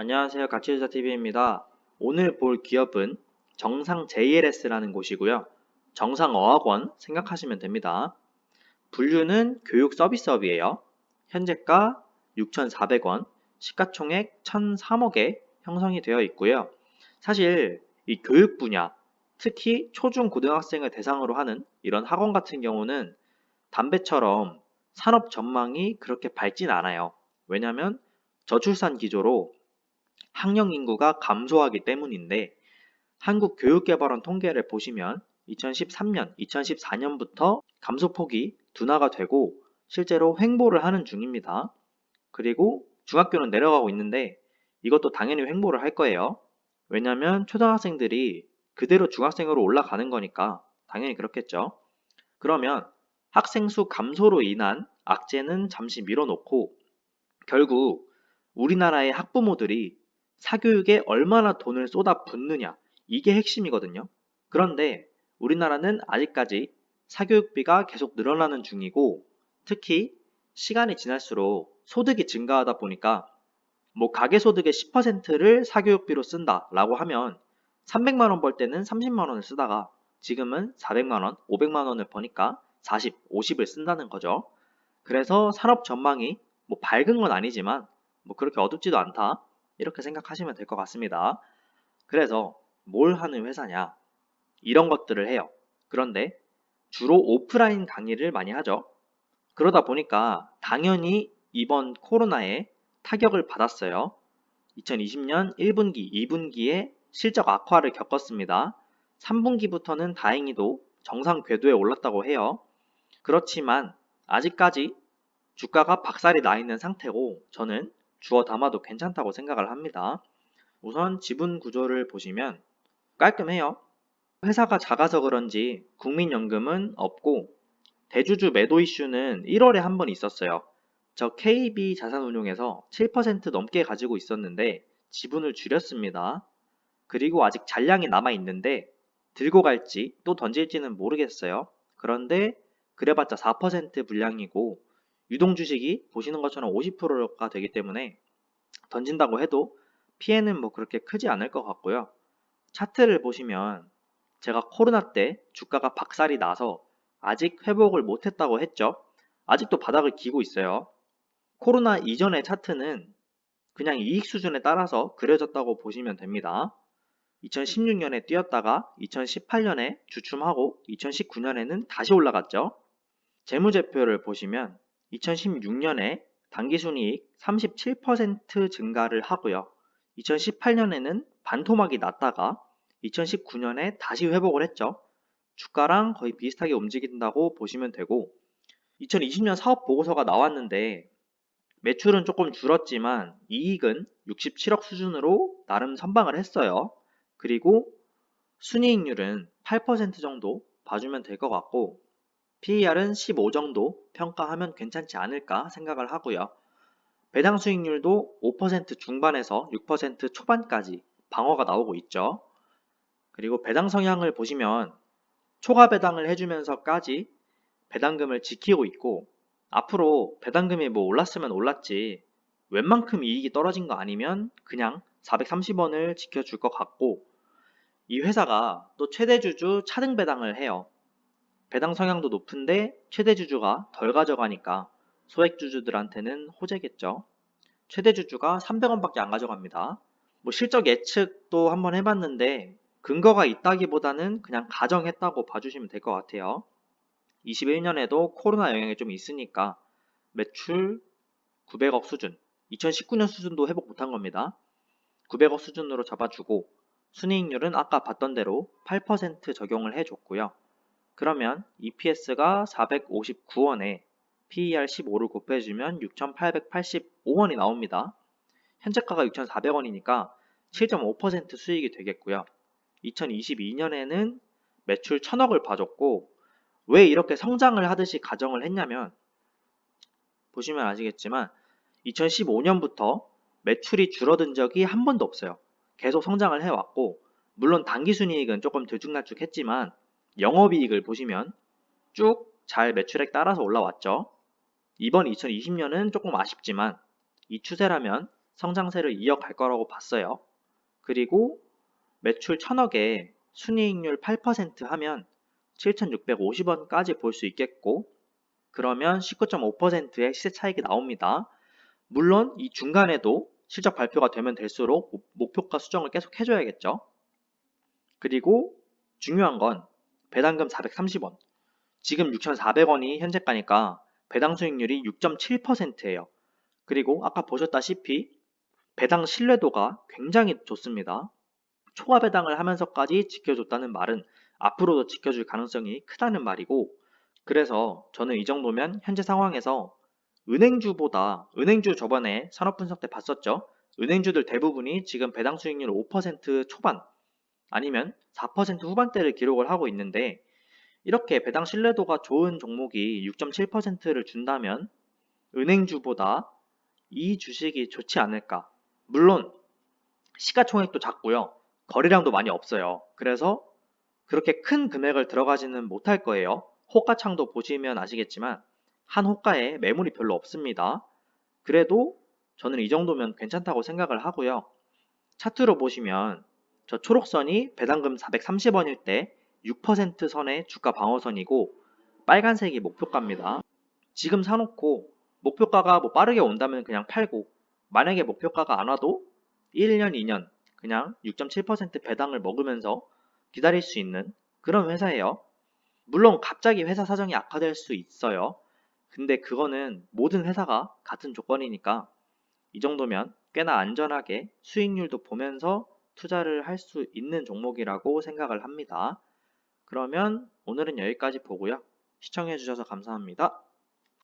안녕하세요. 가치유자TV입니다. 오늘 볼 기업은 정상 JLS라는 곳이고요. 정상 어학원 생각하시면 됩니다. 분류는 교육 서비스업이에요. 현재가 6,400원, 시가총액 1,003억에 형성이 되어 있고요. 사실 이 교육 분야, 특히 초중 고등학생을 대상으로 하는 이런 학원 같은 경우는 담배처럼 산업 전망이 그렇게 밝진 않아요. 왜냐하면 저출산 기조로 학령 인구가 감소하기 때문인데 한국 교육개발원 통계를 보시면 2013년, 2014년부터 감소폭이 둔화가 되고 실제로 횡보를 하는 중입니다. 그리고 중학교는 내려가고 있는데 이것도 당연히 횡보를 할 거예요. 왜냐하면 초등학생들이 그대로 중학생으로 올라가는 거니까 당연히 그렇겠죠. 그러면 학생 수 감소로 인한 악재는 잠시 밀어놓고 결국 우리나라의 학부모들이 사교육에 얼마나 돈을 쏟아 붓느냐 이게 핵심이거든요. 그런데 우리나라는 아직까지 사교육비가 계속 늘어나는 중이고 특히 시간이 지날수록 소득이 증가하다 보니까 뭐 가계 소득의 10%를 사교육비로 쓴다라고 하면 300만 원 벌 때는 30만 원을 쓰다가 지금은 400만 원, 500만 원을 버니까 40, 50을 쓴다는 거죠. 그래서 산업 전망이 뭐 밝은 건 아니지만 뭐 그렇게 어둡지도 않다. 이렇게 생각하시면 될 것 같습니다. 그래서 뭘 하는 회사냐? 이런 것들을 해요. 그런데 주로 오프라인 강의를 많이 하죠. 그러다 보니까 당연히 이번 코로나에 타격을 받았어요. 2020년 1분기, 2분기에 실적 악화를 겪었습니다. 3분기부터는 다행히도 정상 궤도에 올랐다고 해요. 그렇지만 아직까지 주가가 박살이 나 있는 상태고 저는 주어 담아도 괜찮다고 생각을 합니다. 우선 지분 구조를 보시면 깔끔해요. 회사가 작아서 그런지 국민연금은 없고 대주주 매도 이슈는 1월에 한 번 있었어요. 저 KB 자산운용에서 7% 넘게 가지고 있었는데 지분을 줄였습니다. 그리고 아직 잔량이 남아 있는데 들고 갈지 또 던질지는 모르겠어요. 그런데 그래봤자 4% 분량이고 유동 주식이 보시는 것처럼 50%가 되기 때문에 던진다고 해도 피해는 뭐 그렇게 크지 않을 것 같고요. 차트를 보시면 제가 코로나 때 주가가 박살이 나서 아직 회복을 못했다고 했죠. 아직도 바닥을 기고 있어요. 코로나 이전의 차트는 그냥 이익 수준에 따라서 그려졌다고 보시면 됩니다. 2016년에 뛰었다가 2018년에 주춤하고 2019년에는 다시 올라갔죠. 재무제표를 보시면 2016년에 당기순이익 37% 증가를 하고요. 2018년에는 반토막이 났다가 2019년에 다시 회복을 했죠. 주가랑 거의 비슷하게 움직인다고 보시면 되고 2020년 사업 보고서가 나왔는데 매출은 조금 줄었지만 이익은 67억 수준으로 나름 선방을 했어요. 그리고 순이익률은 8% 정도 봐주면 될 것 같고 PER은 15 정도 평가하면 괜찮지 않을까 생각을 하고요. 배당 수익률도 5% 중반에서 6% 초반까지 방어가 나오고 있죠. 그리고 배당 성향을 보시면 초과 배당을 해주면서까지 배당금을 지키고 있고 앞으로 배당금이 뭐 올랐으면 올랐지 웬만큼 이익이 떨어진 거 아니면 그냥 430원을 지켜줄 것 같고 이 회사가 또 최대 주주 차등 배당을 해요. 배당 성향도 높은데 최대 주주가 덜 가져가니까 소액 주주들한테는 호재겠죠. 최대 주주가 300원밖에 안 가져갑니다. 뭐 실적 예측도 한번 해봤는데 근거가 있다기보다는 그냥 가정했다고 봐주시면 될 것 같아요. 21년에도 코로나 영향이 좀 있으니까 매출 900억 수준, 2019년 수준도 회복 못한 겁니다. 900억 수준으로 잡아주고 순이익률은 아까 봤던 대로 8% 적용을 해줬고요. 그러면 EPS가 459원에 PER 15를 곱해주면 6,885원이 나옵니다. 현재가가 6,400원이니까 7.5% 수익이 되겠고요. 2022년에는 매출 1,000억을 봐줬고 왜 이렇게 성장을 하듯이 가정을 했냐면 보시면 아시겠지만 2015년부터 매출이 줄어든 적이 한 번도 없어요. 계속 성장을 해왔고 물론 당기순이익은 조금 들쭉날쭉했지만 영업이익을 보시면 쭉 잘 매출액 따라서 올라왔죠. 이번 2020년은 조금 아쉽지만 이 추세라면 성장세를 이어갈 거라고 봤어요. 그리고 매출 1000억에 순이익률 8% 하면 7,650원까지 볼 수 있겠고 그러면 19.5%의 시세 차익이 나옵니다. 물론 이 중간에도 실적 발표가 되면 될수록 목- 목표가 수정을 계속 해줘야겠죠. 그리고 중요한 건 배당금 430원. 지금 6,400원이 현재가니까 배당 수익률이 6.7%예요. 그리고 아까 보셨다시피 배당 신뢰도가 굉장히 좋습니다. 초과 배당을 하면서까지 지켜줬다는 말은 앞으로도 지켜줄 가능성이 크다는 말이고 그래서 저는 이 정도면 현재 상황에서 은행주보다 은행주 저번에 산업 분석 때 봤었죠. 은행주들 대부분이 지금 배당 수익률 5% 초반 아니면 4% 후반대를 기록을 하고 있는데 이렇게 배당 신뢰도가 좋은 종목이 6.7%를 준다면 은행주보다 이 주식이 좋지 않을까. 물론 시가총액도 작고요. 거래량도 많이 없어요. 그래서 그렇게 큰 금액을 들어가지는 못할 거예요. 호가창도 보시면 아시겠지만 한 호가에 매물이 별로 없습니다. 그래도 저는 이 정도면 괜찮다고 생각을 하고요. 차트로 보시면 저 초록선이 배당금 430원일 때 6% 선의 주가 방어선이고 빨간색이 목표가입니다. 지금 사놓고 목표가가 뭐 빠르게 온다면 그냥 팔고 만약에 목표가가 안 와도 1년, 2년 그냥 6.7% 배당을 먹으면서 기다릴 수 있는 그런 회사예요. 물론 갑자기 회사 사정이 악화될 수 있어요. 근데 그거는 모든 회사가 같은 조건이니까 이 정도면 꽤나 안전하게 수익률도 보면서 투자를 할 수 있는 종목이라고 생각을 합니다. 그러면 오늘은 여기까지 보고요. 시청해 주셔서 감사합니다.